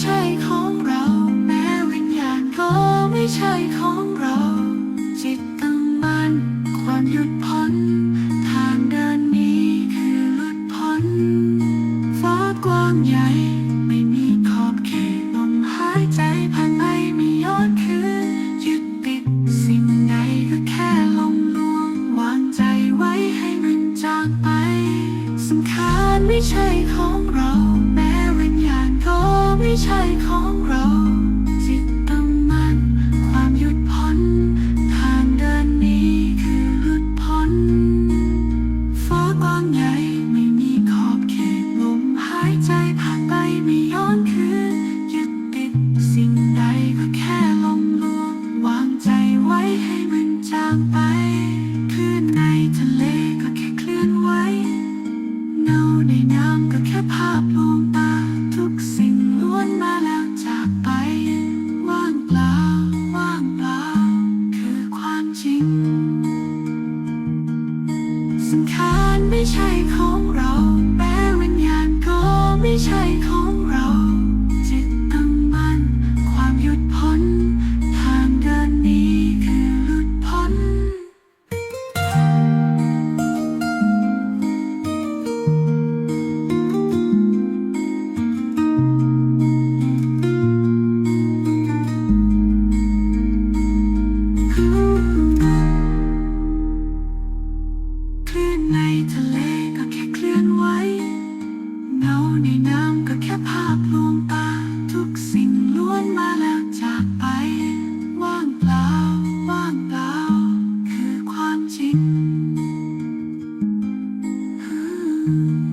ใช่ของเรา แม้วิญญาณก็ไม่ใช่ของเรา จิตตั้งมั่นความหยุดพ้น ทางเดินนี้คือหลุดพ้น ฟ้ากว้างใหญ่ ไม่มีขอบเขตลมหายใจผ่านไปไม่ย้อนคืนยึดติดสิ่งใดก็แค่ลมลวง วางใจไว้ให้มันจากไปสำคัญไม่ใช่ของเราายใจผ่านไปไม่ย้อนคืนยึดติดสิ่งใดก็แค่ลมลวงวางใจไว้ให้มันจางไปคลื่นในทะเลก็แค่เคลื่อนไหวเงาในน้ำก็แค่ภาพลวงตา ทุกสิ่งล้วนมาแล้วจากไป ว่างเปล่าว่างเปล่าคือความจริงสังขารไม่ใช่ของเรา Mm-hmm.